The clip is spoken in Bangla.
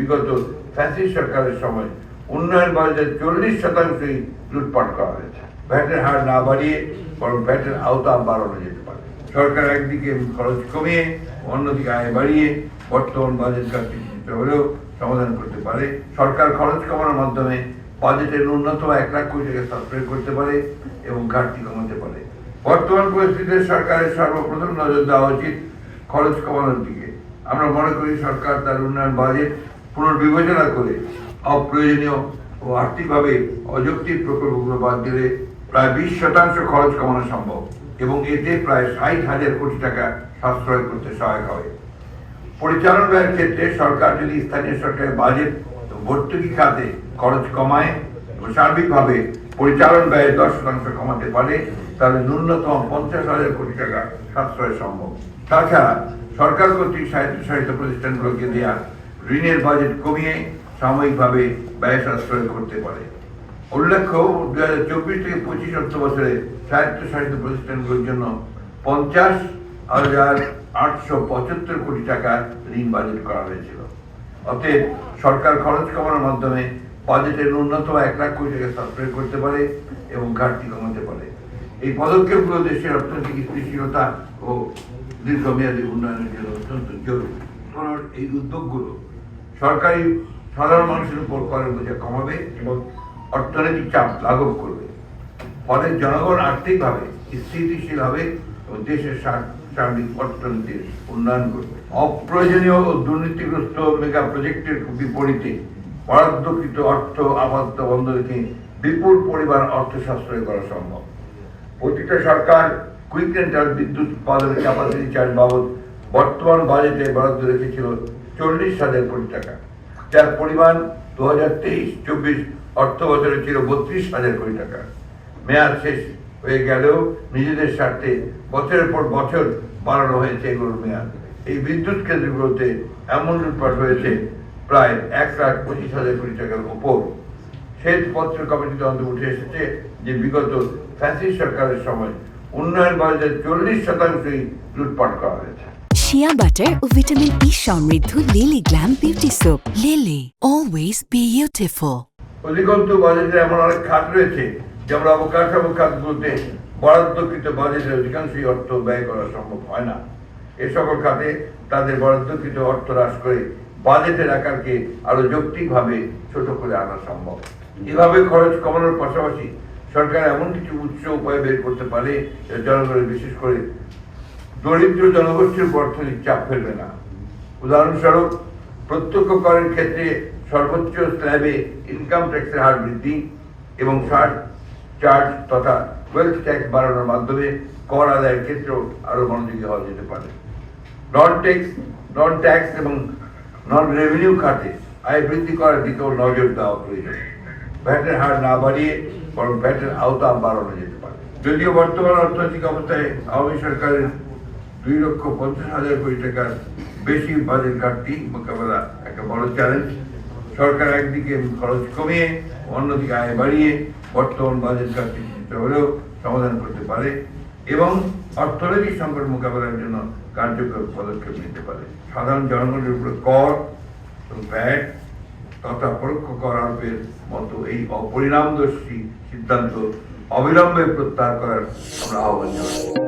বিগত ফ্যাসিস্ট সরকারের সময় উন্নয়ন বাজেটের চল্লিশ শতাংশই লুটপাট করা হয়েছে। ভ্যাটের হার না বাড়িয়ে বরং ভ্যাটের আওতা বাড়ানো যেতে পারে। সরকার একদিকে খরচ কমিয়ে অন্যদিকে আয় বাড়িয়ে বর্তমান বাজেট ঘাটতি কিছুটা হলেও সমাধান করতে পারে। সরকার খরচ কমানোর মাধ্যমে বাজেটের ন্যূনতম এক লাখ কোটি টাকা সাশ্রয় করতে পারে এবং ঘাটতি কমাতে পারে। বর্তমান পরিস্থিতিতে সরকারের সর্বপ্রথম নজর দেওয়া উচিত খরচ কমানোর দিকে। আমরা মনে করি সরকার তার উন্নয়ন বাজেট পুনর্বিবেচনা করে অপ্রয়োজনীয় ও আর্থিকভাবে অযৌক্তিক প্রকল্পগুলো বাদ দিলে প্রায় বিশ শতাংশ খরচ কমানো সম্ভব এবং এতে প্রায় ষাট হাজার কোটি টাকা সাশ্রয় করতে সহায়ক হবে। পরিচালন ব্যয়ের ক্ষেত্রে সরকার যদি স্থানীয় সরকারের বাজেট ভর্তুকি খাতে খরচ কমায় এবং সার্বিকভাবে পরিচালন ব্যয়ের দশ শতাংশ কমাতে পারে, তাহলে ন্যূনতম পঞ্চাশ হাজার কোটি টাকা সাশ্রয় সম্ভব। তাছাড়া সরকার কর্তৃক স্বায়ত্তশাসিত প্রতিষ্ঠানগুলোকে দেওয়া ঋণের বাজেট কমিয়ে সাময়িকভাবে ব্যয় সাশ্রয় করতে পারে। উল্লেখ্য দুই হাজার চব্বিশ থেকে পঁচিশ অর্থ বছরে স্বায়ত্তশাসিত প্রতিষ্ঠানগুলোর জন্য পঞ্চাশ হাজার আটশো পঁচাত্তর কোটি টাকা ঋণ বাজেট করা হয়েছিল। অতএব সরকার খরচ কমানোর মাধ্যমে বাজেটের ন্যূনতম এক লাখ কোটি টাকা সাশ্রয় করতে পারে এবং ঘাটতি কমাতে পারে। এই পদক্ষেপগুলো দেশের অর্থনৈতিক স্থিতিশীলতা ও দীর্ঘমেয়াদী উন্নয়নের জন্য অত্যন্ত জরুরি। এই উদ্যোগগুলো সরকারি সাধারণ মানুষের উপর করের বোঝা কমাবে এবং অর্থনৈতিক চাপ লাঘব করবে। ফলে জনগণ আর্থিকভাবে স্থিতিশীল হবে এবং দেশের সার্বিক অর্থনীতির উন্নয়ন করবে অপ্রয়োজনীয় ও দুর্নীতিগ্রস্ত মেগা প্রজেক্টের বিপরীতে বরাদ্দকৃত অর্থ আপাতত বন্ধ রেখে বিপুল পরিমাণ অর্থ সাশ্রয় করা সম্ভব। প্রতিটা সরকার কুইক বিদ্যুৎ উৎপাদনের ক্যাপাসিটি চার্জ বাবদ বর্তমান বাজেটে বরাদ্দ রেখেছিল চল্লিশ হাজার কোটি টাকা। যার পরিমাণ দু হাজার তেইশ, চব্বিশ অর্থ বছরে ছিল বত্রিশ হাজার কোটি টাকা। মেয়াদ শেষ হয়ে গেলেও নিজেদের স্বার্থে বছরের পর বছর বাড়ানো হয়েছে এগুলোর মেয়াদ। এই বিদ্যুৎ কেন্দ্রগুলোতে এমন লুটপাট হয়েছে, প্রায় এক লাখ পঁচিশ হাজার কোটি টাকার উপর শ্বেতপত্র কমিটিতে অন্তর উঠে এসেছে যে বিগত ফ্যাসিস্ট সরকারের সময় উন্নয়ন বাজেটের চল্লিশ শতাংশই লুটপাট করা হয়েছে। শিয়া বাটার ও ভিটামিন ই সমৃদ্ধ Lily glam beauty soap Lily always beautiful অধিকন্তু বাজেটে এমন অনেক খাত রয়েছে, যেমন অবকাঠামো খাতগুলোতে বরাদ্দকৃত বাজেটের অধিকাংশই অর্থ ব্যয় করা সম্ভব হয় না। এ সকল খাতে তাদের বরাদ্দকৃত অর্থ হ্রাস করে বাজেটের আকারকে আরও যৌক্তিকভাবে ছোট করে আনা সম্ভব। এভাবে খরচ কমানোর পাশাপাশি সরকার এমন কিছু উৎস উপায় বের করতে পারে জনগণের বিশেষ করে দরিদ্র জনগোষ্ঠীর উপর চাপ ফেলবে না। উদাহরণস্বরূপ, প্রত্যক্ষ করের ক্ষেত্রে সর্বোচ্চ স্ল্যাবে ইনকাম ট্যাক্সের হার বৃদ্ধি এবং সার চার্জ তথা ওয়েলথ ট্যাক্স বাড়ানোর মাধ্যমে কর আদায়ের ক্ষেত্রেও আরও মনোযোগী হওয়া যেতে পারে। নন ট্যাক্স নন ট্যাক্স এবং নন রেভিনিউ খাতে আয় বৃদ্ধি করার দিকেও নজর দেওয়া প্রয়োজন। ভ্যাটের হার না বাড়িয়ে বরং ভ্যাটের আওতা বাড়ানো যেতে পারে। যদিও বর্তমান অর্থনৈতিক অবস্থায় আওয়ামী সরকারের দুই লক্ষ পঞ্চাশ হাজার কোটি টাকার বেশি বাজেট ঘাটতি মোকাবেলা একটা বড় চ্যালেঞ্জ সরকার একদিকে খরচ কমিয়ে, অন্যদিকে আয় বাড়িয়ে বর্তমান বাজেট ঘাটতি হলেও সমাধান করতে পারে এবং অর্থনৈতিক সংকট মোকাবেলার জন্য কার্যকর পদক্ষেপ নিতে পারে। সাধারণ জনগণের উপরে কর এবং তথা পরোক্ষ কর আরোপের মতো এই অপরিণামদর্শী সিদ্ধান্ত অবিলম্বে প্রত্যাহার করার আমরা আহ্বান জানাই।